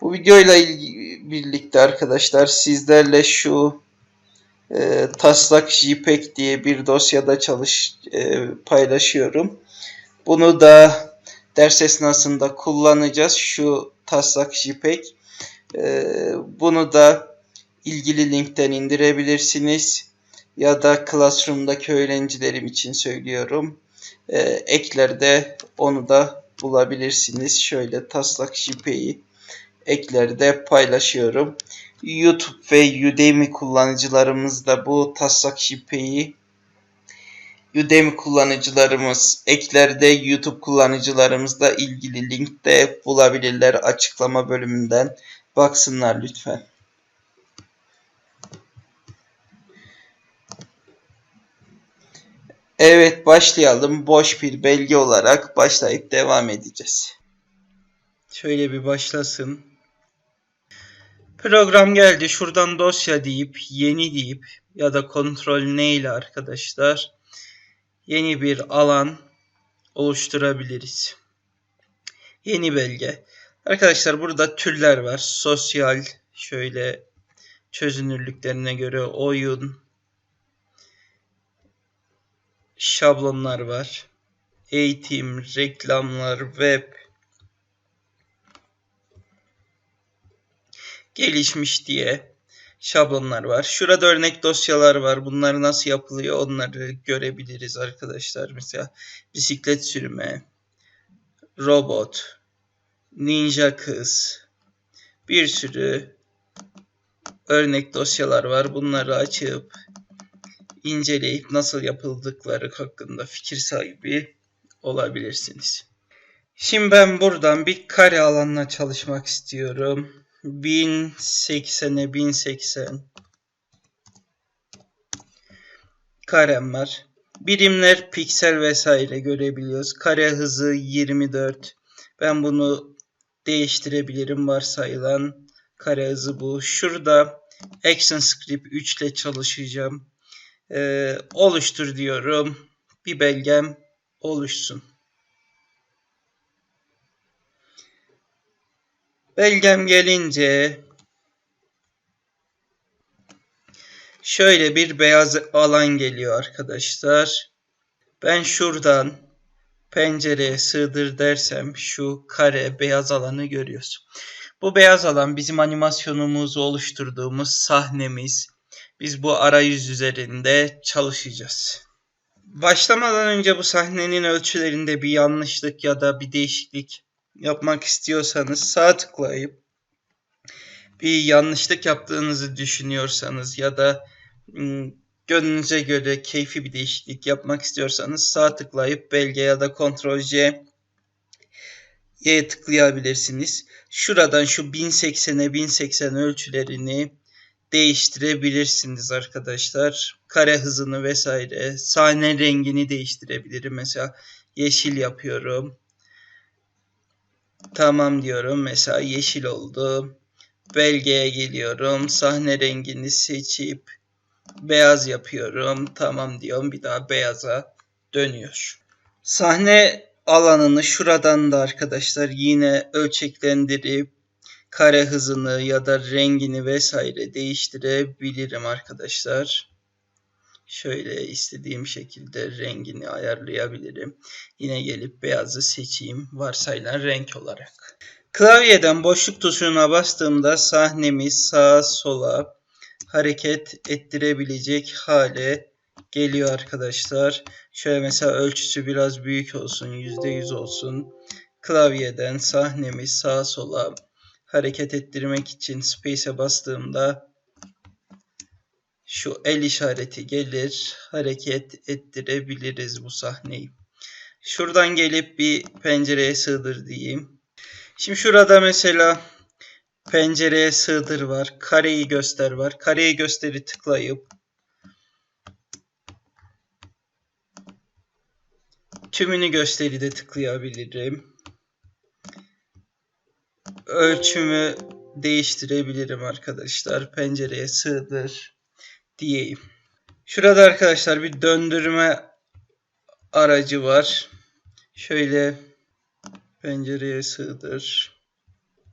Bu videoyla birlikte arkadaşlar sizlerle şu e, taslak JPEG diye bir dosyada çalış e, paylaşıyorum. Bunu da ders esnasında kullanacağız. Şu taslak JPEG. E, bunu da ilgili linkten indirebilirsiniz. Ya da Classroom'daki öğrencilerim için söylüyorum. E, eklerde onu da bulabilirsiniz. Şöyle taslak JPEG'i eklerde paylaşıyorum. YouTube ve Udemy kullanıcılarımız da bu taslak JPEG'i Udemy kullanıcılarımız eklerde YouTube kullanıcılarımız da ilgili linkte bulabilirler açıklama bölümünden baksınlar lütfen. Evet başlayalım. Boş bir belge olarak başlayıp devam edeceğiz. Şöyle bir başlasın. Program geldi. Şuradan dosya deyip yeni deyip ya da kontrol ne ile arkadaşlar yeni bir alan oluşturabiliriz. Yeni belge. Arkadaşlar burada türler var. Sosyal şöyle çözünürlüklerine göre oyun şablonlar var. Eğitim, reklamlar, web gelişmiş diye şablonlar var. Şurada örnek dosyalar var. Bunlar nasıl yapılıyor onları görebiliriz arkadaşlar. Mesela bisiklet sürme, robot, ninja kız, bir sürü örnek dosyalar var. Bunları açıp inceleyip nasıl yapıldıkları hakkında fikir sahibi olabilirsiniz. Şimdi ben buradan bir kare alanla çalışmak istiyorum. 1080'e 1080 karem var. Birimler piksel vesaire görebiliyoruz. Kare hızı 24. Ben bunu değiştirebilirim varsayılan kare hızı bu. Şurada ActionScript 3 ile çalışacağım. Ee, oluştur diyorum. Bir belgem oluşsun. Belgem gelince şöyle bir beyaz alan geliyor arkadaşlar. Ben şuradan pencereye sığdır dersem şu kare beyaz alanı görüyoruz. Bu beyaz alan bizim animasyonumuzu oluşturduğumuz sahnemiz. Biz bu arayüz üzerinde çalışacağız. Başlamadan önce bu sahnenin ölçülerinde bir yanlışlık ya da bir değişiklik yapmak istiyorsanız sağ tıklayıp bir yanlışlık yaptığınızı düşünüyorsanız ya da gönlünüze göre keyfi bir değişiklik yapmak istiyorsanız sağ tıklayıp belge ya da Ctrl J Y'ye tıklayabilirsiniz. Şuradan şu 1080'e 1080 ölçülerini değiştirebilirsiniz arkadaşlar. Kare hızını vesaire. Sahne rengini değiştirebilirim. Mesela yeşil yapıyorum. Tamam diyorum. Mesela yeşil oldu. Belgeye geliyorum. Sahne rengini seçip beyaz yapıyorum. Tamam diyorum. Bir daha beyaza dönüyor. Sahne alanını şuradan da arkadaşlar yine ölçeklendirip kare hızını ya da rengini vesaire değiştirebilirim arkadaşlar. Şöyle istediğim şekilde rengini ayarlayabilirim. Yine gelip beyazı seçeyim varsayılan renk olarak. Klavyeden boşluk tuşuna bastığımda sahnemiz sağa sola hareket ettirebilecek hale geliyor arkadaşlar. Şöyle mesela ölçüsü biraz büyük olsun, %100 olsun. Klavyeden sahnemi sağa sola hareket ettirmek için space'e bastığımda şu el işareti gelir. Hareket ettirebiliriz bu sahneyi. Şuradan gelip bir pencereye sığdır diyeyim. Şimdi şurada mesela pencereye sığdır var. Kareyi göster var. Kareyi gösteri tıklayıp tümünü gösteride tıklayabilirim. Ölçümü değiştirebilirim arkadaşlar. Pencereye sığdır diyeyim. Şurada arkadaşlar bir döndürme aracı var. Şöyle pencereye sığdır.